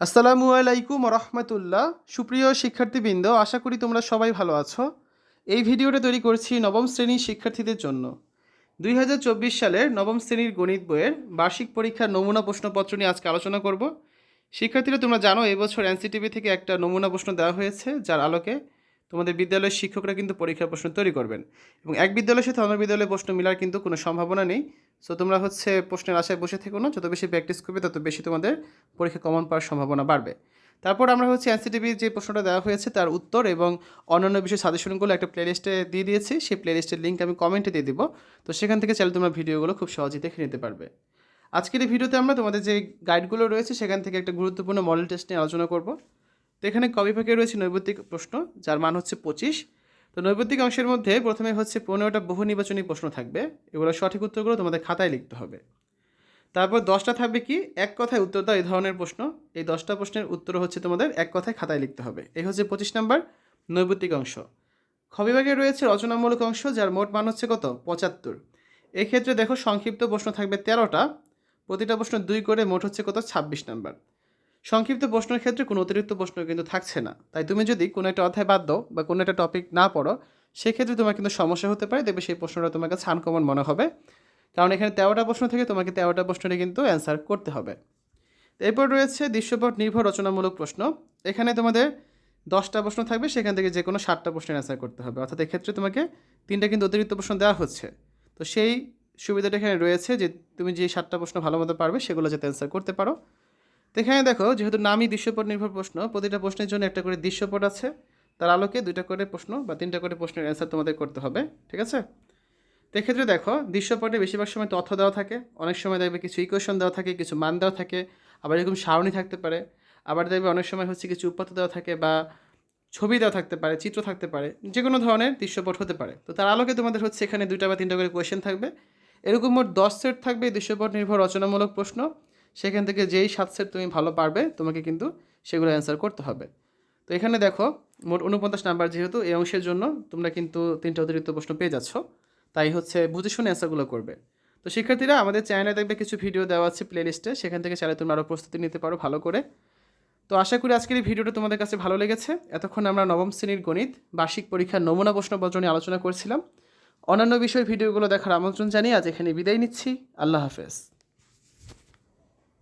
আসসালামু আলাইকুম রহমতুল্লাহ সুপ্রিয় শিক্ষার্থীবৃন্দ, আশা করি তোমরা সবাই ভালো আছো। এই ভিডিওটা তৈরি করছি নবম শ্রেণির শিক্ষার্থীদের জন্য। দুই হাজার চব্বিশ সালের নবম শ্রেণির গণিত বইয়ের বার্ষিক পরীক্ষার নমুনা প্রশ্নপত্র নিয়ে আজকে আলোচনা করব। শিক্ষার্থীরা, তোমরা জানো, এবছর এনসিটিভি থেকে একটা নমুনা প্রশ্ন দেওয়া হয়েছে, যার আলোকে তোমাদের বিদ্যালয়ের শিক্ষকরা কিন্তু পরীক্ষার প্রশ্ন তৈরি করবেন। এবং এক বিদ্যালয়ের সাথে অন্য বিদ্যালয়ে প্রশ্ন মিলার কিন্তু কোনো সম্ভাবনা নেই। সো তোমরা হচ্ছে প্রশ্নের আশায় বসে থেকো না। যত বেশি প্র্যাকটিস করবে, তত বেশি তোমাদের পরীক্ষা কমন পাওয়ার সম্ভাবনা বাড়বে। তারপর আমরা হচ্ছে এনসিটিভির যে প্রশ্নটা দেওয়া হয়েছে, তার উত্তর এবং অন্যান্য বিষয় সাজেশনগুলো একটা প্লেলিস্টে দিয়ে দিয়েছি। সেই প্লেলিস্টের লিঙ্ক আমি কমেন্টে দিয়ে দিব। তো সেখান থেকে চাইলে তোমরা ভিডিওগুলো খুব সহজেই দেখে নিতে পারবে। আজকের এই ভিডিওতে আমরা তোমাদের যে গাইডগুলো রয়েছে, সেখান থেকে একটা গুরুত্বপূর্ণ মডেল টেস্ট নিয়ে আলোচনা করব। তো এখানে কবিভাগে রয়েছে নৈবত্তিক প্রশ্ন, যার মান হচ্ছে পঁচিশ। তো নৈবত্তিক অংশের মধ্যে প্রথমে হচ্ছে পনেরোটা বহু নির্বাচনী প্রশ্ন থাকবে। এগুলো সঠিক উত্তরগুলো তোমাদের খাতায় লিখতে হবে। তারপর দশটা থাকবে কি? এক কথায় উত্তর দাও এই ধরনের প্রশ্ন। এই দশটা প্রশ্নের উত্তর হচ্ছে তোমাদের এক কথায় খাতায় লিখতে হবে। এই হচ্ছে পঁচিশ নম্বর নৈবত্তিক অংশ। খবিভাগে রয়েছে রচনামূলক অংশ, যার মোট মান হচ্ছে কত? পঁচাত্তর। এক্ষেত্রে দেখো সংক্ষিপ্ত প্রশ্ন থাকবে তেরোটা। প্রতিটা প্রশ্ন দুই করে মোট হচ্ছে কত? ছাব্বিশ নাম্বার। সংক্ষিপ্ত প্রশ্নের ক্ষেত্রে কোনো অতিরিক্ত প্রশ্ন কিন্তু থাকছে না। তাই তুমি যদি কোনো একটা অধ্যায় বাদ দাও বা কোনো একটা টপিক না পড়ো, সেক্ষেত্রে তোমার কিন্তু সমস্যা হতে পারে। দেখবে সেই প্রশ্নটা তোমার কাছে আনকমন মনে হবে। কারণ এখানে তেরোটা প্রশ্ন থেকে তোমাকে তেরোটা প্রশ্নে কিন্তু অ্যান্সার করতে হবে। এরপর রয়েছে দৃশ্যপট নির্ভর রচনামূলক প্রশ্ন। এখানে তোমাদের দশটা প্রশ্ন থাকবে, সেখান থেকে যে কোনো সাতটা প্রশ্নের অ্যান্সার করতে হবে। অর্থাৎ এক্ষেত্রে তোমাকে তিনটা কিন্তু অতিরিক্ত প্রশ্ন দেওয়া হচ্ছে। তো সেই সুবিধাটা এখানে রয়েছে যে তুমি যে সাতটা প্রশ্ন ভালো মতো পারবে, সেগুলো যাতে অ্যান্সার করতে পারো। এখানে দেখো, যেহেতু নামই দৃশ্যপট নির্ভর প্রশ্ন, প্রতিটা প্রশ্নের জন্য একটা করে দৃশ্যপট আছে। তার আলোকে দুইটা করে প্রশ্ন বা তিনটা করে প্রশ্নের অ্যান্সার তোমাদের করতে হবে, ঠিক আছে? তো এক্ষেত্রে দেখো, দৃশ্যপটে বেশিরভাগ সময় তথ্য দেওয়া থাকে, অনেক সময় দেখবে কিছু ইকুয়েশন দেওয়া থাকে, কিছু মান দেওয়া থাকে, আবার এরকম সারণী থাকতে পারে, আবার দেখবে অনেক সময় হচ্ছে কিছু উপাত্ত দেওয়া থাকে বা ছবি দেওয়া থাকতে পারে, চিত্র থাকতে পারে যে কোনো ধরনের দৃশ্যপট হতে পারে। তো তার আলোকে তোমাদের হচ্ছে এখানে দুইটা বা তিনটা করে কোয়েশ্চেন থাকবে। এরকম মোট দশ সেট থাকবে দৃশ্যপট নির্ভর রচনামূলক প্রশ্ন। সেখান থেকে যেই সাত সেট তুমি ভালো পারবে, তোমাকে কিন্তু সেগুলো অ্যান্সার করতে হবে। তো এখানে দেখো, মোট উনপঞ্চাশ নাম্বার যেহেতু, এই অংশের জন্য তোমরা কিন্তু তিনটা অতিরিক্ত প্রশ্ন পেয়ে যাচ্ছ। তাই হচ্ছে বুঝে শুনে অ্যান্সারগুলো করবে। তো শিক্ষার্থীরা, আমাদের চ্যানেলে দেখবে কিছু ভিডিও দেওয়া আছে প্লেলিস্টে সেখান থেকে চাইলে তোমরা আরও প্রস্তুতি নিতে পারো ভালো করে। তো আশা করি আজকের এই ভিডিওটা তোমাদের কাছে ভালো লেগেছে। এতক্ষণ আমরা নবম শ্রেণির গণিত, বার্ষিক পরীক্ষার নমুনা প্রশ্নপত্র নিয়ে আলোচনা করছিলাম। অন্যান্য বিষয় ভিডিওগুলো দেখার আমন্ত্রণ জানিয়ে আজ এখানে বিদায় নিচ্ছি। আল্লাহ হাফেজ।